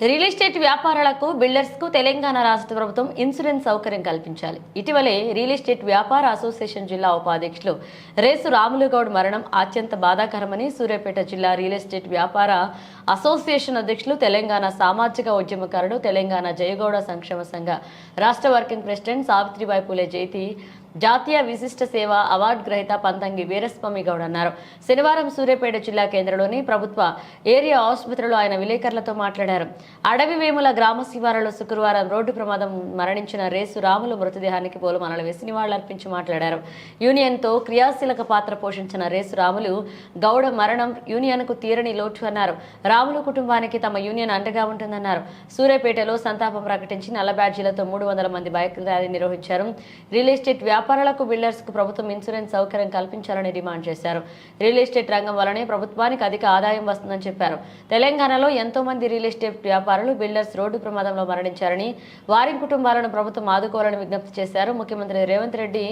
Real estate వ్యాపారాలకు బిల్డర్స్కు తెలంగాణ రాష్ట్ర ప్రభుత్వం ఇన్సూరెన్స్ సౌకర్యం కల్పించాలి. ఇటీవలే రియల్ ఎస్టేట్ వ్యాపార అసోసియేషన్ జిల్లా ఉపాధ్యక్షులు రేసు రాములుగౌడ్ మరణం అత్యంత బాధాకరమని సూర్యాపేట జిల్లా రియల్ ఎస్టేట్ వ్యాపార అసోసియేషన్ అధ్యక్షులు తెలంగాణ సామాజిక ఉద్యమకారుడు తెలంగాణ జయగౌడ సంక్షేమ సంఘ రాష్ట్ర వర్కింగ్ ప్రెసిడెంట్ సావిత్రిబాయి పూలే జైతి జాతీయ విశిష్ట సేవ అవార్డు గ్రహీత పంతంగి వీరస్వామి గౌడ్ అన్నారు. శనివారం సూర్యాపేట జిల్లా కేంద్రంలోని ప్రభుత్వ ఏరియా ఆసుపత్రిలో ఆయన విలేకరులతో మాట్లాడారు. అడవి వేముల గ్రామ శివారులో శుక్రవారం రోడ్డు ప్రమాదం మరణించిన రేసు రాములు మృతదేహానికి పూలమాలలు వేసి నివాళులర్పించి మాట్లాడారు. యూనియన్తో క్రియాశీలక పాత్ర పోషించిన రేసు రాములు గౌడ మరణం యూనియన్కు తీరని లోటు అన్నారు. రాములు కుటుంబానికి తమ యూనియన్ అండగా ఉంటుందన్నారు. సూర్యాపేటలో సంతాపం ప్రకటించి నల్ల బ్యాడ్జీలతో మూడు వందల మంది బైక్ ర్యాలీ నిర్వహించారు. రియల్ ఎస్టేట్ వ్యాపారాలకు బిల్డర్స్కు ప్రభుత్వం ఇన్సూరెన్స్ సౌకర్యం కల్పించాలని డిమాండ్ చేశారు. రియల్ ఎస్టేట్ రంగం వలనే ప్రభుత్వానికి అధిక ఆదాయం వస్తుందని చెప్పారు. తెలంగాణలో ఎంతో మంది రియల్ ఎస్టేట్ వ్యాపారులు బిల్డర్స్ రోడ్డు ప్రమాదంలో మరణించారని వారి కుటుంబాలను ప్రభుత్వం ఆదుకోవాలని విజ్ఞప్తి చేశారు. ముఖ్యమంత్రి రేవంత్ రెడ్డి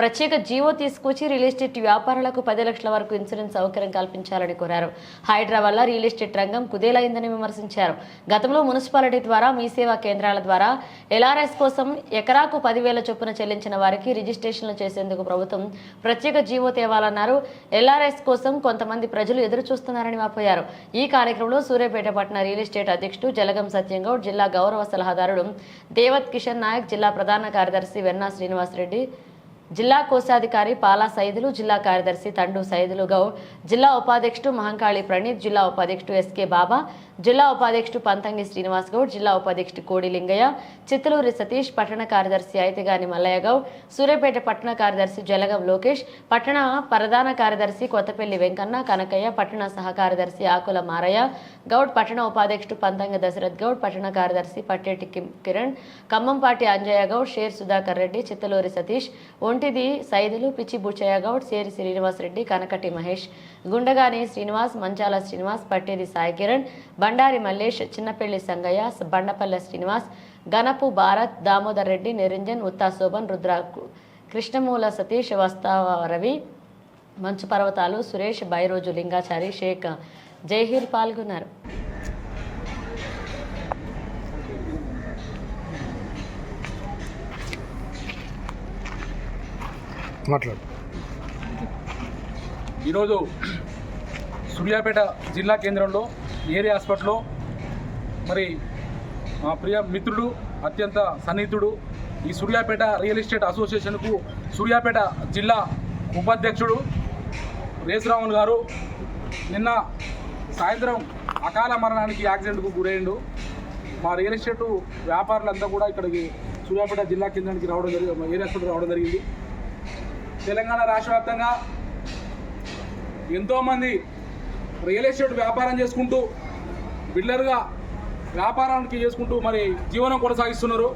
ప్రత్యేక జీవో తీసుకొచ్చి రియల్ ఎస్టేట్ వ్యాపారులకు పది లక్షల వరకు ఇన్సూరెన్స్ సౌకర్యం కల్పించాలని కోరారు. హైడ్రా వల్ల రియల్ ఎస్టేట్ రంగం కుదేలైందని విమర్శించారు. గతంలో మున్సిపాలిటీ ద్వారా మీ సేవా కేంద్రాల ద్వారా ఎల్ఆర్ఎస్ కోసం ఎకరాకు పదివేల చొప్పున చెల్లించిన వారికి రిజిస్ట్రేషన్లు చేసేందుకు ప్రభుత్వం ప్రత్యేక జీవో తేవాలన్నారు. ఎల్ఆర్ఎస్ కోసం కొంతమంది ప్రజలు ఎదురు చూస్తున్నారని వాపోయారు. ఈ కార్యక్రమంలో సూర్యాపేట పట్టణ రియల్ ఎస్టేట్ అధ్యక్షుడు జలగం సత్యంగౌడ్ జిల్లా గౌరవ సలహాదారుడు దేవత్ కిషన్ నాయక్ జిల్లా ప్రధాన కార్యదర్శి వెన్నా శ్రీనివాసరెడ్డి జిల్లా కోశాధికారి పాలా సైదులు జిల్లా కార్యదర్శి తండు సైదులు గౌడ్ జిల్లా ఉపాధ్యక్షుడు మహంకాళి ప్రణీత్ జిల్లా ఉపాధ్యక్షుడు ఎస్కే బాబా జిల్లా ఉపాధ్యక్షుడు పంతంగి శ్రీనివాస్ గౌడ్ జిల్లా ఉపాధ్యక్షుడు కోడి లింగయ్య చిత్తలూరి సతీష్ పట్టణ కార్యదర్శి ఐతిగాని మల్లయ్య గౌడ్ సూర్యాపేట పట్టణ కార్యదర్శి జలగం లోకేష్ పట్టణ ప్రధాన కార్యదర్శి కొత్తపల్లి వెంకన్న కనకయ్య పట్టణ సహ కార్యదర్శి ఆకుల మారయ్య గౌడ్ పట్టణ ఉపాధ్యక్షుడు పంతంగ దశరథ్ గౌడ్ పట్టణ కార్యదర్శి పట్టేటి కిరణ్ ఖమ్మంపాటి అంజయ్య గౌడ్ షేర్ సుధాకర్ రెడ్డి చిత్తలూరి సతీష్ ఒంటిది సైదులు పిచ్చి బుచ్చయ్య గౌడ్ సేరి శ్రీనివాస్ రెడ్డి కనకటి మహేష్ గుండగాని శ్రీనివాస్ మంచాల శ్రీనివాస్ పట్టేది సాయి కిరణ్ బండారి మల్లేష్ చిన్నపల్లి సంగయ్య బండపల్లె శ్రీనివాస్ గణపు భారత్ దామోదర్ రెడ్డి నిరంజన్ ఉత్తా శోభన్ రుద్ర కృష్ణమూల సతీష్ వస్తావ రవి మంచు పర్వతాలు సురేష్ బైరోజు లింగాచారి షేక్ జైహీర్ పాల్గొన్నారు. మాట్లాడు. ఈరోజు సూర్యాపేట జిల్లా కేంద్రంలో ఏరియా హాస్పిటల్లో మరి మా ప్రియ మిత్రుడు అత్యంత సన్నిహితుడు ఈ సూర్యాపేట రియల్ ఎస్టేట్ అసోసియేషన్కు సూర్యాపేట జిల్లా ఉపాధ్యక్షుడు రేసురాములు గారు నిన్న సాయంత్రం అకాల మరణానికి యాక్సిడెంట్కు గురైండు. మా రియల్ ఎస్టేట్ వ్యాపారులంతా కూడా ఇక్కడికి సూర్యాపేట జిల్లా కేంద్రానికి రావడం జరిగింది ఏరియా హాస్పిటల్ రావడం జరిగింది. తెలంగాణ రాష్ట్ర వ్యాప్తంగా ఎంతోమంది రియల్ ఎస్టేట్ వ్యాపారం చేసుకుంటూ బిల్డర్గా వ్యాపారానికి చేసుకుంటూ మరి జీవనం కొనసాగిస్తున్నారు.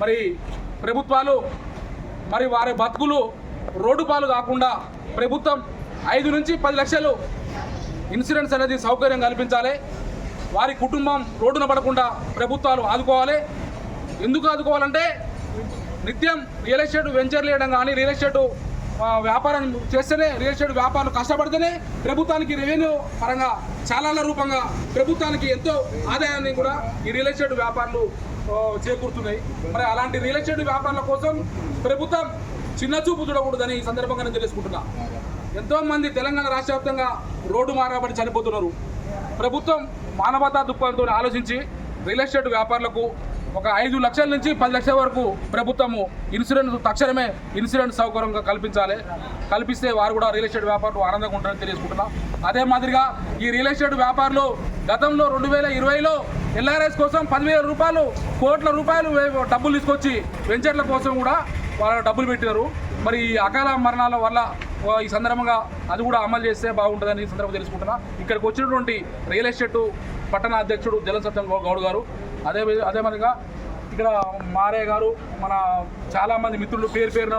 మరి ప్రభుత్వాలు మరి వారి బతుకులు రోడ్డు పాలు కాకుండా ప్రభుత్వం ఐదు నుంచి పది లక్షలు ఇన్సూరెన్స్ అనేది సౌకర్యం కల్పించాలి. వారి కుటుంబం రోడ్డున పడకుండా ప్రభుత్వాలు ఆదుకోవాలి. ఎందుకు ఆదుకోవాలంటే నిత్యం రియల్ ఎస్టేట్ వెంచర్ లేయడం కానీ రియల్ ఎస్టేట్ వ్యాపారం చేస్తేనే రియల్ ఎస్టేట్ వ్యాపారాలు కష్టపడితేనే ప్రభుత్వానికి రెవెన్యూ పరంగా చాలా రూపంగా ప్రభుత్వానికి ఎంతో ఆదాయాన్ని కూడా ఈ రియల్ ఎస్టేట్ వ్యాపారాలు చేకూరుతున్నాయి. మరి అలాంటి రియల్ ఎస్టేట్ వ్యాపారాల కోసం ప్రభుత్వం చిన్న చూపు చూడకూడదని ఈ సందర్భంగా నేను తెలుసుకుంటున్నా ఎంతో మంది తెలంగాణ రాష్ట్ర వ్యాప్తంగా రోడ్డు మారబడి చనిపోతున్నారు. ప్రభుత్వం మానవతా దృక్పథంతో ఆలోచించి రియల్ ఎస్టేట్ వ్యాపారులకు ఒక ఐదు లక్షల నుంచి పది లక్షల వరకు ప్రభుత్వము ఇన్సూరెన్స్ తక్షణమే ఇన్సూరెన్స్ సౌకర్యంగా కల్పించాలి. కల్పిస్తే వారు కూడా రియల్ ఎస్టేట్ వ్యాపారులు ఆనందంగా ఉంటారని తెలియజేసుకుంటున్నాం. అదే మాదిరిగా ఈ రియల్ ఎస్టేట్ వ్యాపారులు గతంలో రెండు వేల ఇరవైలో ఎల్ఆర్ఎస్ కోసం పదివేల రూపాయలు కోట్ల రూపాయలు డబ్బులు తీసుకొచ్చి వెంచర్ల కోసం కూడా వాళ్ళు డబ్బులు పెట్టినారు మరి ఈ అకాల మరణాల వల్ల ఈ సందర్భంగా అది కూడా అమలు చేస్తే బాగుంటుందని ఈ సందర్భంగా తెలుసుకుంటున్నా ఇక్కడికి వచ్చినటువంటి రియల్ ఎస్టేట్ పట్టణ అధ్యక్షుడు జలసత్యం గౌడ్ గారు అదే అదే మాదిరిగా ఇక్కడ మారే గారు మన చాలామంది మిత్రులు పేరు పేరున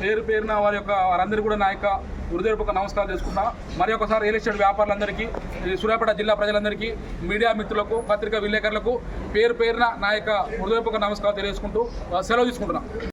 పేరు పేరున వారి యొక్క వారందరికీ కూడా నా యొక్క హృదయపూర్వక నమస్కారం చేసుకున్నా మరి ఒకసారి రియల్ ఎస్టేట్ వ్యాపారులందరికీ ఈ సూర్యాపేట జిల్లా ప్రజలందరికీ మీడియా మిత్రులకు పత్రికా విలేకరులకు పేరు పేరున నా యొక్క హృదయపూర్వక నమస్కారం తెలియజేసుకుంటూ సెలవు తీసుకుంటున్నాను